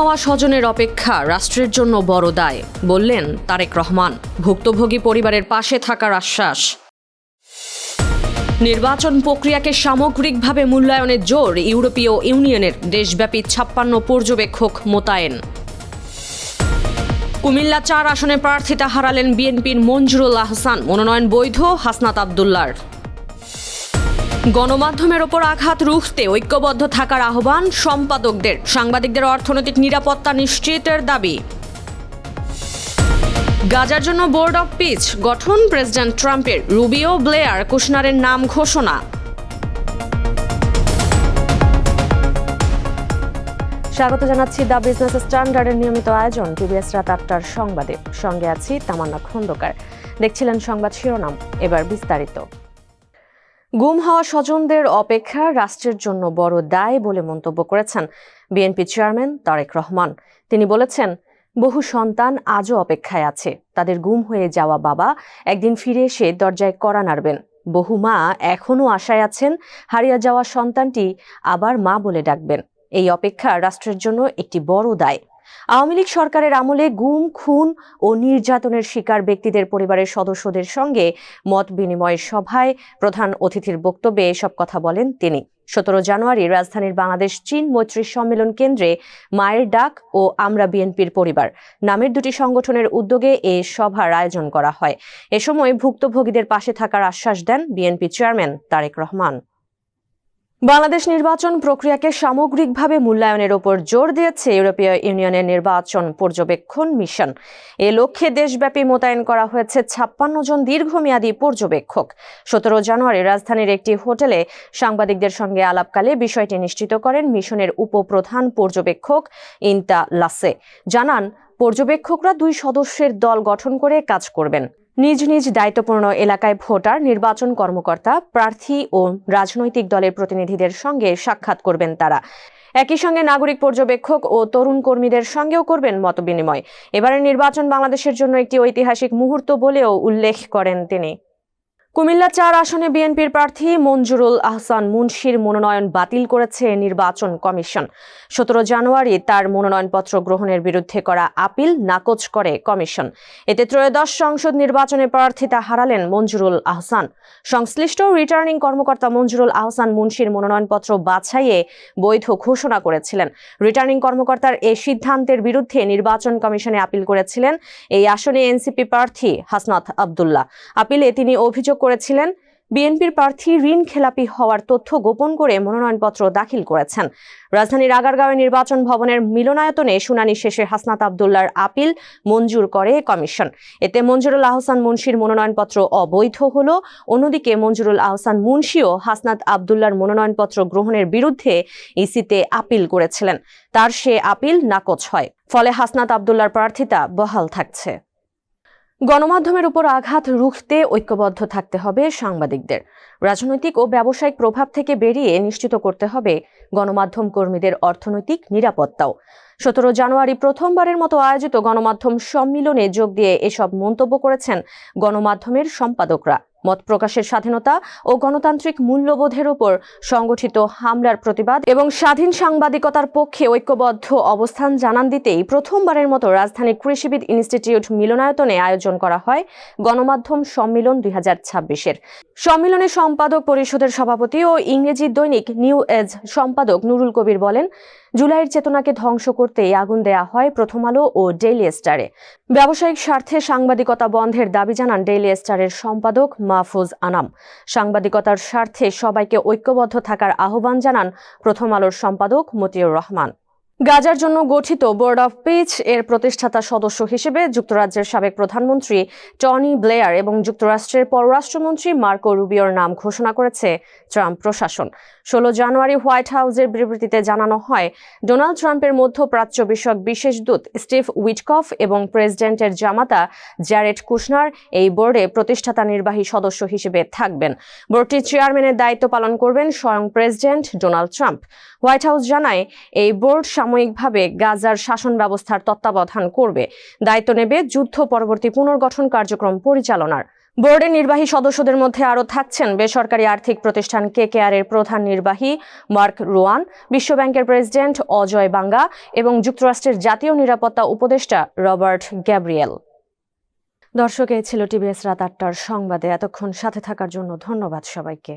হওয়া স্বজনের অপেক্ষা রাষ্ট্রের জন্য বড় দায়, বললেন তারেক রহমান, ভুক্তভোগী পরিবারের পাশে থাকার আশ্বাস। নির্বাচন প্রক্রিয়াকে সামগ্রিকভাবে মূল্যায়নের জোর, ইউরোপীয় ইউনিয়নের দেশব্যাপী ছাপ্পান্ন পর্যবেক্ষক মোতায়েন। কুমিল্লা চার আসনে প্রার্থিতা হারালেন বিএনপির মঞ্জুরুল আহসান, মনোনয়ন বৈধ হাসনাত আবদুল্লার। গণমাধ্যমের ওপর আঘাত রুখতে ঐক্যবদ্ধ থাকার আহ্বান সম্পাদকদের। সাংবাদিকদের অর্থনৈতিক নিরাপত্তা নিশ্চিতের দাবি। গাজার জন্য বোর্ড অফ পিচ গঠন, প্রেসিডেন্ট ট্রাম্পের রুবিও ব্লেয়ার কুশনারের নাম ঘোষণা। স্বাগত জানাচ্ছি দ্য বিজনেস স্ট্যান্ডার্ডের নিয়মিত আয়োজন, টিভিএস রাত আটটার সংবাদে। সঙ্গে আছি তামান্না খন্দকার। দেখছিলেন সংবাদ শিরোনাম, এবার বিস্তারিত। গুম হওয়া স্বজনদের অপেক্ষা রাষ্ট্রের জন্য বড় দায় বলে মন্তব্য করেছেন বিএনপি চেয়ারম্যান তারেক রহমান। তিনি বলেছেন, বহু সন্তান আজও অপেক্ষায় আছে। তাদের গুম হয়ে যাওয়া বাবা একদিন ফিরে এসে দরজায় কড়া নাড়বেন। বহু মা এখনও আশায় আছেন হারিয়ে যাওয়া সন্তানটি আবার মা বলে ডাকবেন। এই অপেক্ষা রাষ্ট্রের জন্য একটি বড় দায়। আওয়ামী লীগ সরকারের আমলে গুম, খুন ও নির্যাতনের শিকার ব্যক্তিদের পরিবারের সদস্যদের সঙ্গে মত বিনিময়ের সভায় প্রধান অতিথির বক্তব্যে এসব কথা বলেন তিনি। সতেরো জানুয়ারি রাজধানীর বাংলাদেশ চীন মৈত্রী সম্মেলন কেন্দ্রে মায়ের ডাক ও আমরা বিএনপির পরিবার নামের দুটি সংগঠনের উদ্যোগে এ সভার আয়োজন করা হয়। এ সময় ভুক্তভোগীদের পাশে থাকার আশ্বাস দেন বিএনপি চেয়ারম্যান তারেক রহমান। বাংলাদেশ নির্বাচন প্রক্রিয়াকে সামগ্রিকভাবে মূল্যায়নের ওপর জোর দিয়েছে ইউরোপীয় ইউনিয়নের নির্বাচন পর্যবেক্ষণ মিশন। এ লক্ষ্যে দেশব্যাপী মোতায়েন করা হয়েছে ছাপ্পান্ন জন দীর্ঘমেয়াদী পর্যবেক্ষক। সতেরো জানুয়ারি রাজধানীর একটি হোটেলে সাংবাদিকদের সঙ্গে আলাপকালে বিষয়টি নিশ্চিত করেন মিশনের উপপ্রধান পর্যবেক্ষক ইন্তা লাসে। জানান, পর্যবেক্ষকরা দুই সদস্যের দল গঠন করে কাজ করবেন। নিজ নিজ দায়িত্বপূর্ণ এলাকায় ভোটার, নির্বাচন কর্মকর্তা, প্রার্থী ও রাজনৈতিক দলের প্রতিনিধিদের সঙ্গে সাক্ষাৎ করবেন তারা। একই সঙ্গে নাগরিক পর্যবেক্ষক ও তরুণ কর্মীদের সঙ্গেও করবেন মতবিনিময়। এবারের নির্বাচন বাংলাদেশের জন্য একটি ঐতিহাসিক মুহূর্ত বলেও উল্লেখ করেন তিনি। কুমিল্লা চার আসনে বিএনপির প্রার্থী মঞ্জুরুল আহসান মুন্সির মনোনয়ন বাতিল করেছে নির্বাচন কমিশন। সতেরো জানুয়ারি তার মনোনয়নপত্র গ্রহণের বিরুদ্ধে করা আপিল নাকচ করে কমিশন। এতে ত্রয়োদশ সংসদ নির্বাচনে প্রার্থিতা হারালেন মঞ্জুরুল আহসান। সংশ্লিষ্ট রিটার্নিং কর্মকর্তা মঞ্জুরুল আহসান মুন্সির মনোনয়নপত্র বাছাইয়ে বৈধ ঘোষণা করেছিলেন। রিটার্নিং কর্মকর্তার এ সিদ্ধান্তের বিরুদ্ধে নির্বাচন কমিশনে আপিল করেছিলেন এই আসনে এনসিপি প্রার্থী হাসনাত আবদুল্লাহ। আপিলে তিনি অভিযোগ করেছিলেন। বিএনপির প্রার্থী ঋণ খেলাপি হওয়ার তথ্য গোপন করে মনোনয়নপত্র দাখিল করেছেন। রাজধানীর আগারগাঁওয়ে নির্বাচন ভবনের মিলনায়তনে শুনানি শেষে হাসনাত আবদুল্লার আপিল মঞ্জুর করে কমিশন। এতে মঞ্জুরুল আহসান মুন্সির মনোনয়নপত্র অবৈধ হল। অন্যদিকে মঞ্জুরুল আহসান মুন্সিও হাসনাত আবদুল্লার মনোনয়নপত্র গ্রহণের বিরুদ্ধে ইসিতে আপিল করেছিলেন। তার সে আপিল নাকচ হয়। ফলে হাসনাত আবদুল্লার প্রার্থিতা বহাল থাকছে। গণমাধ্যমের উপর আঘাত রুখতে ঐক্যবদ্ধ থাকতে হবে সাংবাদিকদের। রাজনৈতিক ও ব্যবসায়িক প্রভাব থেকে বেরিয়ে নিশ্চিত করতে হবে গণমাধ্যম কর্মীদের অর্থনৈতিক নিরাপত্তাও। সতেরো জানুয়ারি প্রথমবারের মতো আয়োজিত গণমাধ্যম সম্মিলনে যোগ দিয়ে এসব মন্তব্য করেছেন গণমাধ্যমের সম্পাদকরা। মত প্রকাশের স্বাধীনতা ও গণতান্ত্রিক মূল্যবোধের উপর সংগঠিত হামলার প্রতিবাদ এবং স্বাধীন সাংবাদিকতার পক্ষে ঐক্যবদ্ধ অবস্থান জানান দিতেই প্রথমবারের মতো রাজধানী কৃষিবিদ ইনস্টিটিউট মিলনায়তনে আয়োজন করা হয় গণমাধ্যম সম্মিলন দুই হাজার ছাব্বিশের। সম্মিলনে সম্পাদক পরিষদের সভাপতি ও ইংরেজি দৈনিক নিউ এজ সম্পাদক নুরুল কবির বলেন জুলাইয়ের চেতনাকে ধ্বংস করতে আগুন দেয়া হয় প্রথম আলো ও ডেইলি স্টারে। ব্যবসায়িক স্বার্থে সাংবাদিকতা বন্ধের দাবি জানান ডেইলি স্টারের সম্পাদক মাহফুজ আনাম। সাংবাদিকতার স্বার্থে সবাইকে ঐক্যবদ্ধ থাকার আহ্বান জানান প্রথম আলোর সম্পাদক মতিউর রহমান। গাজার জন্য গঠিত বোর্ড অফ পিচ এর প্রতিষ্ঠাতা সদস্য হিসেবে যুক্তরাজ্যের সাবেক প্রধানমন্ত্রী টনি ব্লেয়ার এবং যুক্তরাষ্ট্রের পররাষ্ট্রমন্ত্রী মার্কো রুবিওর নাম ঘোষণা করেছে ট্রাম্প প্রশাসন। ষোলো জানুয়ারি হোয়াইট হাউসের বিবৃতিতে জানানো হয়, ডোনাল্ড ট্রাম্পের মধ্যপ্রাচ্য বিষয়ক বিশেষ দূত স্টিভ উইটকফ এবং প্রেসিডেন্টের জামাতা জ্যারেড কুশনার এই বোর্ডে প্রতিষ্ঠাতা নির্বাহী সদস্য হিসেবে থাকবেন। বোর্ডটির চেয়ারম্যানের দায়িত্ব পালন করবেন স্বয়ং president Donald Trump. White House জানায়, এই বোর্ড সাময়িকভাবে গাজার শাসন ব্যবস্থার তত্ত্বাবধান করবে। দায়িত্ব নেবে যুদ্ধ পরবর্তী পুনর্গঠন কার্যক্রম পরিচালনার। বোর্ডের নির্বাহী সদস্যদের মধ্যে আরও থাকছেন বেসরকারি আর্থিক প্রতিষ্ঠান কেকেআর এর প্রধান নির্বাহী মার্ক রোয়ান, বিশ্বব্যাংকের প্রেসিডেন্ট অজয় বাঙ্গা এবং যুক্তরাষ্ট্রের জাতীয় নিরাপত্তা উপদেষ্টা রবার্ট গ্যাব্রিয়েল। দর্শক, এই ছিল টিভিএস রাত আটটার সংবাদে। এতক্ষণ সাথে থাকার জন্য ধন্যবাদ সবাইকে।